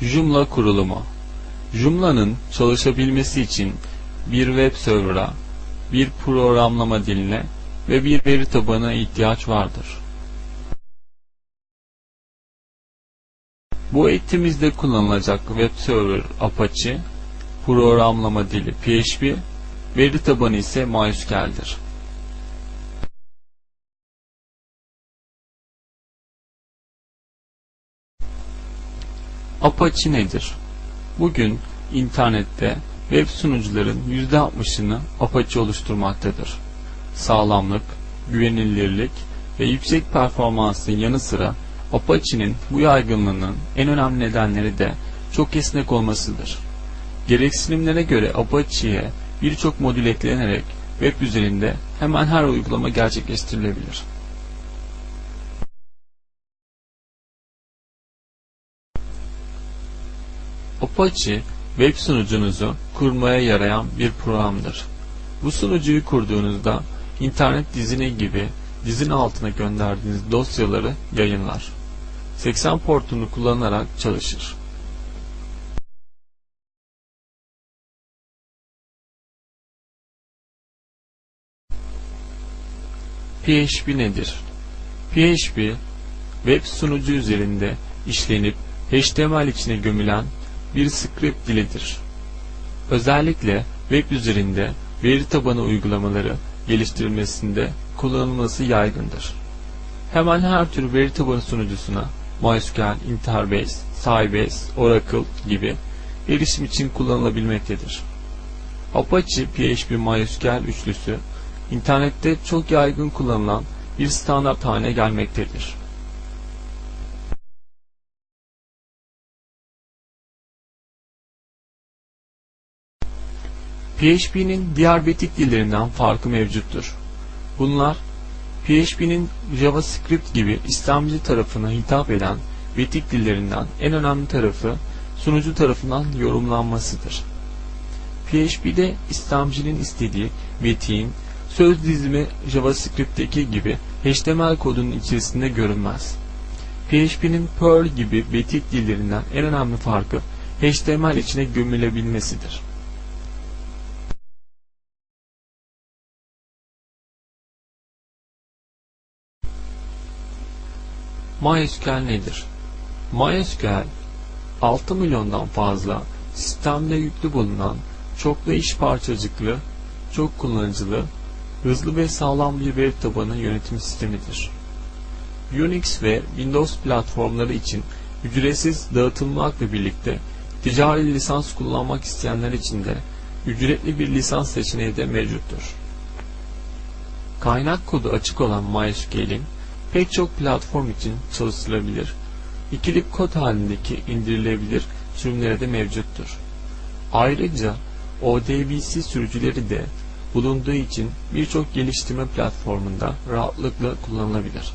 Joomla kurulumu Joomla'nın çalışabilmesi için bir web server'a, bir programlama diline ve bir veri tabanına ihtiyaç vardır. Bu eğitimimizde kullanılacak web server Apache, programlama dili PHP, veri tabanı ise MySQL'dir. Apache nedir? Bugün internette web sunucuların %60'ını Apache oluşturmaktadır. Sağlamlık, güvenilirlik ve yüksek performansın yanı sıra Apache'nin bu yaygınlığının en önemli nedenleri de çok esnek olmasıdır. Gereksinimlere göre Apache'ye birçok modül eklenerek web üzerinde hemen her uygulama gerçekleştirilebilir. Apache, web sunucunuzu kurmaya yarayan bir programdır. Bu sunucuyu kurduğunuzda internet dizine gibi dizin altına gönderdiğiniz dosyaları yayınlar. 80 portunu kullanarak çalışır. PHP nedir? PHP, web sunucu üzerinde işlenip HTML içine gömülen bir script dilidir. Özellikle web üzerinde veri tabanı uygulamaları geliştirilmesinde kullanılması yaygındır. Hemen her tür veri tabanı sunucusuna MySQL, Interbase, Sybase, Oracle gibi erişim için kullanılabilmektedir. Apache PHP MySQL üçlüsü internette çok yaygın kullanılan bir standart haline gelmektedir. PHP'nin diğer betik dillerinden farkı mevcuttur. Bunlar PHP'nin JavaScript gibi istemci tarafına hitap eden betik dillerinden en önemli tarafı sunucu tarafından yorumlanmasıdır. PHP'de istemcinin istediği betiğin söz dizimi JavaScript'teki gibi HTML kodunun içerisinde görünmez. PHP'nin Perl gibi betik dillerinden en önemli farkı HTML içine gömülebilmesidir. MySQL nedir? MySQL 6 milyondan fazla sistemde yüklü bulunan çoklu iş parçacıklı, çok kullanıcılı, hızlı ve sağlam bir veri tabanı yönetim sistemidir. Unix ve Windows platformları için ücretsiz dağıtılmakla birlikte ticari lisans kullanmak isteyenler için de ücretli bir lisans seçeneği de mevcuttur. Kaynak kodu açık olan MySQL'in pek çok platform için çalıştırılabilir. İkili kod halindeki indirilebilir sürümleri de mevcuttur. Ayrıca ODBC sürücüleri de bulunduğu için birçok geliştirme platformunda rahatlıkla kullanılabilir.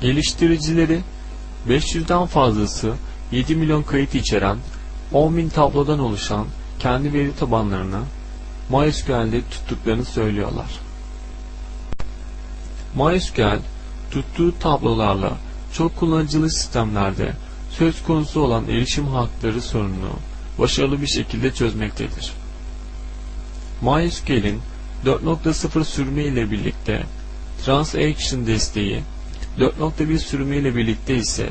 Geliştiricileri 500'den fazlası 7 milyon kayıt içeren 10 bin tablodan oluşan kendi veri tabanlarını MySQL'de tuttuklarını söylüyorlar. MySQL tuttuğu tablolarla çok kullanıcılı sistemlerde söz konusu olan erişim hakları sorununu başarılı bir şekilde çözmektedir. MySQL'in 4.0 sürümü ile birlikte Transaction desteği, 4.1 sürümü ile birlikte ise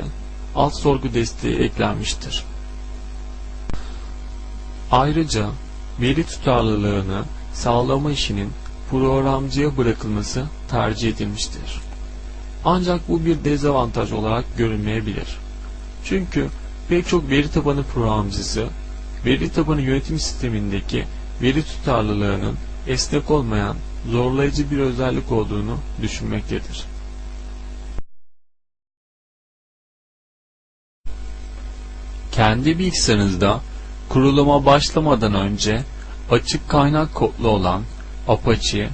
alt sorgu desteği eklenmiştir. Ayrıca veri tutarlılığını sağlama işinin programcıya bırakılması tercih edilmiştir. Ancak bu bir dezavantaj olarak görünmeyebilir. Çünkü pek çok veri tabanı programcısı veri tabanı yönetim sistemindeki veri tutarlılığının esnek olmayan zorlayıcı bir özellik olduğunu düşünmektedir. Kendi bilgisayarınızda kuruluma başlamadan önce açık kaynak kodlu olan Apache,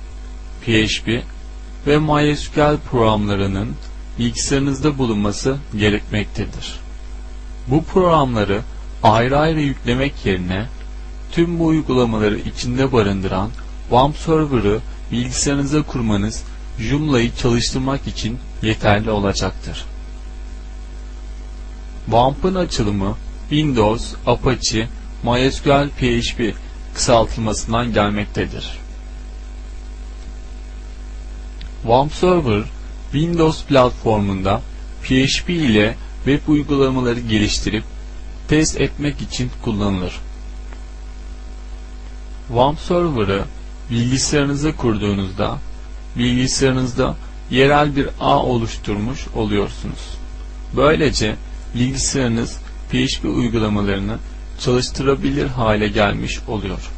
PHP ve MySQL programlarının bilgisayarınızda bulunması gerekmektedir. Bu programları ayrı ayrı yüklemek yerine Tüm bu uygulamaları içinde barındıran WAMP Server'ı bilgisayarınıza kurmanız Joomla'yı çalıştırmak için yeterli olacaktır. WAMP'ın açılımı Windows, Apache, MySQL PHP kısaltılmasından gelmektedir. WAMP Server, Windows platformunda PHP ile web uygulamaları geliştirip test etmek için kullanılır. WAMP Server'ı bilgisayarınıza kurduğunuzda bilgisayarınızda yerel bir ağ oluşturmuş oluyorsunuz. Böylece bilgisayarınız PHP uygulamalarını çalıştırabilir hale gelmiş oluyor.